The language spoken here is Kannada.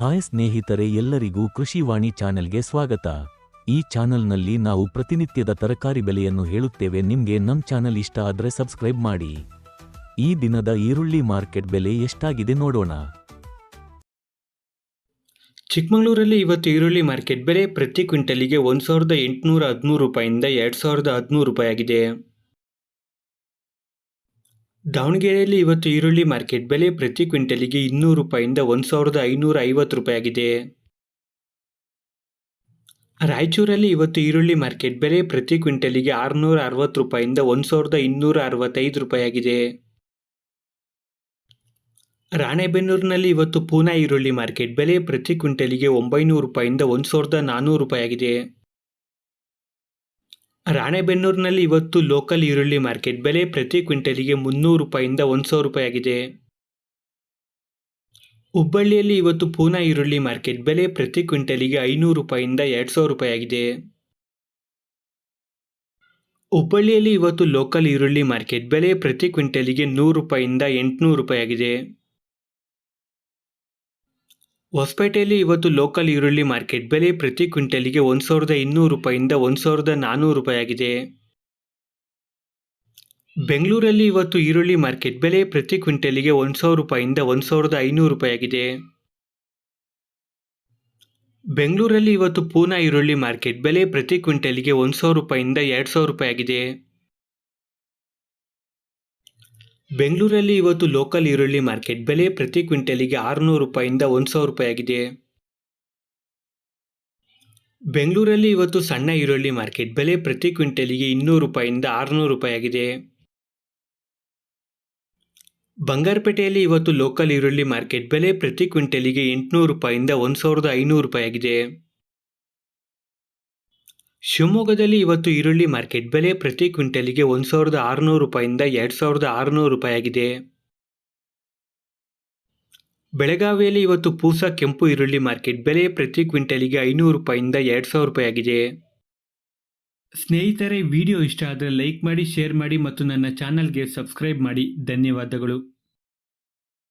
ಹಾಯ್ ಸ್ನೇಹಿತರೆ ಎಲ್ಲರಿಗೂ ಕೃಷಿವಾಣಿ ಚಾನೆಲ್ಗೆ ಸ್ವಾಗತ. ಈ ಚಾನೆಲ್ನಲ್ಲಿ ನಾವು ಪ್ರತಿನಿತ್ಯದ ತರಕಾರಿ ಬೆಲೆಯನ್ನು ಹೇಳುತ್ತೇವೆ. ನಿಮಗೆ ನಮ್ಮ ಚಾನೆಲ್ ಇಷ್ಟ ಆದರೆ ಸಬ್ಸ್ಕ್ರೈಬ್ ಮಾಡಿ. ಈ ದಿನದ ಈರುಳ್ಳಿ ಮಾರ್ಕೆಟ್ ಬೆಲೆ ಎಷ್ಟಾಗಿದೆ ನೋಡೋಣ. ಚಿಕ್ಕಮಗಳೂರಲ್ಲಿ ಇವತ್ತು ಈರುಳ್ಳಿ ಮಾರ್ಕೆಟ್ ಬೆಲೆ ಪ್ರತಿ ಕ್ವಿಂಟಲಿಗೆ ಒಂದು ಸಾವಿರದ ಎಂಟುನೂರ ಹದಿಮೂರು ರೂಪಾಯಿಂದ ಎರಡು ಸಾವಿರದ ಹದಿಮೂರು ರೂಪಾಯಿ ಆಗಿದೆ. ದಾವಣಗೆರೆಯಲ್ಲಿ ಇವತ್ತು ಈರುಳ್ಳಿ ಮಾರ್ಕೆಟ್ ಬೆಲೆ ಪ್ರತಿ ಕ್ವಿಂಟಲಿಗೆ ಇನ್ನೂರು ರೂಪಾಯಿಂದ ಒಂದು ಸಾವಿರದ ಐನೂರ ಐವತ್ತು ರೂಪಾಯಿ ಆಗಿದೆ ರಾಯಚೂರಲ್ಲಿ ಇವತ್ತು ಈರುಳ್ಳಿ ಮಾರ್ಕೆಟ್ ಬೆಲೆ ಪ್ರತಿ ಕ್ವಿಂಟಲಿಗೆ ಆರುನೂರ ಅರವತ್ತು ರೂಪಾಯಿಂದ ಒಂದು ಸಾವಿರದ ಇನ್ನೂರ ಅರವತ್ತೈದು ರೂಪಾಯಿ ಆಗಿದೆ ರಾಣೆಬೆನ್ನೂರಿನಲ್ಲಿ ಇವತ್ತು ಪೂನಾ ಈರುಳ್ಳಿ ಮಾರ್ಕೆಟ್ ಬೆಲೆ ಪ್ರತಿ ಕ್ವಿಂಟಲಿಗೆ ಒಂಬೈನೂರು ರೂಪಾಯಿಂದ ಒಂದು ಸಾವಿರದ ನಾನ್ನೂರು ರೂಪಾಯಿ ಆಗಿದೆ ರಾಣೆಬೆನ್ನೂರಿನಲ್ಲಿ ಇವತ್ತು ಲೋಕಲ್ ಈರುಳ್ಳಿ ಮಾರ್ಕೆಟ್ ಬೆಲೆ ಪ್ರತಿ ಕ್ವಿಂಟಲಿಗೆ ಮುನ್ನೂರು ರೂಪಾಯಿಂದ ಒಂದು ಸಾವಿರ ರೂಪಾಯಿ ಆಗಿದೆ ಹುಬ್ಬಳ್ಳಿಯಲ್ಲಿ ಇವತ್ತು ಪೂನಾ ಈರುಳ್ಳಿ ಮಾರ್ಕೆಟ್ ಬೆಲೆ ಪ್ರತಿ ಕ್ವಿಂಟಲಿಗೆ ಐನೂರು ರೂಪಾಯಿಂದ ಎರಡು ಸಾವಿರ ರೂಪಾಯಿ ಆಗಿದೆ ಹುಬ್ಬಳ್ಳಿಯಲ್ಲಿ ಇವತ್ತು ಲೋಕಲ್ ಈರುಳ್ಳಿ ಮಾರ್ಕೆಟ್ ಬೆಲೆ ಪ್ರತಿ ಕ್ವಿಂಟಲಿಗೆ ನೂರು ರೂಪಾಯಿಂದ ಎಂಟುನೂರು ರೂಪಾಯಿ ಆಗಿದೆ ಹೊಸಪೇಟೆಯಲ್ಲಿ ಇವತ್ತು ಲೋಕಲ್ ಈರುಳ್ಳಿ ಮಾರ್ಕೆಟ್ ಬೆಲೆ ಪ್ರತಿ ಕ್ವಿಂಟಲಿಗೆ ಒಂದು ಸಾವಿರದ ಇನ್ನೂರು ರೂಪಾಯಿಂದ ಒಂದು ಸಾವಿರದ ನಾನ್ನೂರು ರೂಪಾಯಿ ಆಗಿದೆ ಬೆಂಗಳೂರಲ್ಲಿ ಇವತ್ತು ಈರುಳ್ಳಿ ಮಾರ್ಕೆಟ್ ಬೆಲೆ ಪ್ರತಿ ಕ್ವಿಂಟಲಿಗೆ ಒಂದು ಸಾವಿರ ರೂಪಾಯಿಂದ ಒಂದು ಸಾವಿರದ ಐನೂರು ರೂಪಾಯಿ ಆಗಿದೆ ಬೆಂಗಳೂರಲ್ಲಿ ಇವತ್ತು ಪೂನಾ ಈರುಳ್ಳಿ ಮಾರ್ಕೆಟ್ ಬೆಲೆ ಪ್ರತಿ ಕ್ವಿಂಟಲಿಗೆ ಒಂದು ಸಾವಿರ ರೂಪಾಯಿಂದ ಎರಡು ಸಾವಿರ ರೂಪಾಯಿ ಆಗಿದೆ ಬೆಂಗಳೂರಲ್ಲಿ ಇವತ್ತು ಲೋಕಲ್ ಈರುಳ್ಳಿ ಮಾರ್ಕೆಟ್ ಬೆಲೆ ಪ್ರತಿ ಕ್ವಿಂಟಲಿಗೆ ಆರುನೂರು ರೂಪಾಯಿಂದ ಒಂದು ಸಾವಿರ ರೂಪಾಯಿ ಆಗಿದೆ. ಬೆಂಗಳೂರಲ್ಲಿ ಇವತ್ತು ಸಣ್ಣ ಈರುಳ್ಳಿ ಮಾರ್ಕೆಟ್ ಬೆಲೆ ಪ್ರತಿ ಕ್ವಿಂಟಲಿಗೆ ಇನ್ನೂರು ರೂಪಾಯಿಂದ ಆರುನೂರು ರೂಪಾಯಿ ಆಗಿದೆ. ಬಂಗಾರಪೇಟೆಯಲ್ಲಿ ಇವತ್ತು ಲೋಕಲ್ ಈರುಳ್ಳಿ ಮಾರ್ಕೆಟ್ ಬೆಲೆ ಪ್ರತಿ ಕ್ವಿಂಟಲಿಗೆ ಎಂಟುನೂರು ರೂಪಾಯಿಂದ ಒಂದು ಸಾವಿರದ ಐನೂರು ರೂಪಾಯಿ ಆಗಿದೆ. ಶಿವಮೊಗ್ಗದಲ್ಲಿ ಇವತ್ತು ಈರುಳ್ಳಿ ಮಾರ್ಕೆಟ್ ಬೆಲೆ ಪ್ರತಿ ಕ್ವಿಂಟಲಿಗೆ ಒಂದು ಸಾವಿರದ ಆರುನೂರು ರೂಪಾಯಿಂದ ಎರಡು ಸಾವಿರದ ಆರುನೂರು ರೂಪಾಯಿಯಾಗಿದೆ. ಬೆಳಗಾವಿಯಲ್ಲಿ ಇವತ್ತು ಪೂಸ ಕೆಂಪು ಈರುಳ್ಳಿ ಮಾರ್ಕೆಟ್ ಬೆಲೆ ಪ್ರತಿ ಕ್ವಿಂಟಲಿಗೆ ಐನೂರು ರೂಪಾಯಿಂದ ಎರಡು ಸಾವಿರ ರೂಪಾಯಿಯಾಗಿದೆ. ಸ್ನೇಹಿತರೆ, ವಿಡಿಯೋ ಇಷ್ಟ ಆದರೆ ಲೈಕ್ ಮಾಡಿ, ಶೇರ್ ಮಾಡಿ ಮತ್ತು ನನ್ನ ಚಾನಲ್ಗೆ ಸಬ್ಸ್ಕ್ರೈಬ್ ಮಾಡಿ. ಧನ್ಯವಾದಗಳು.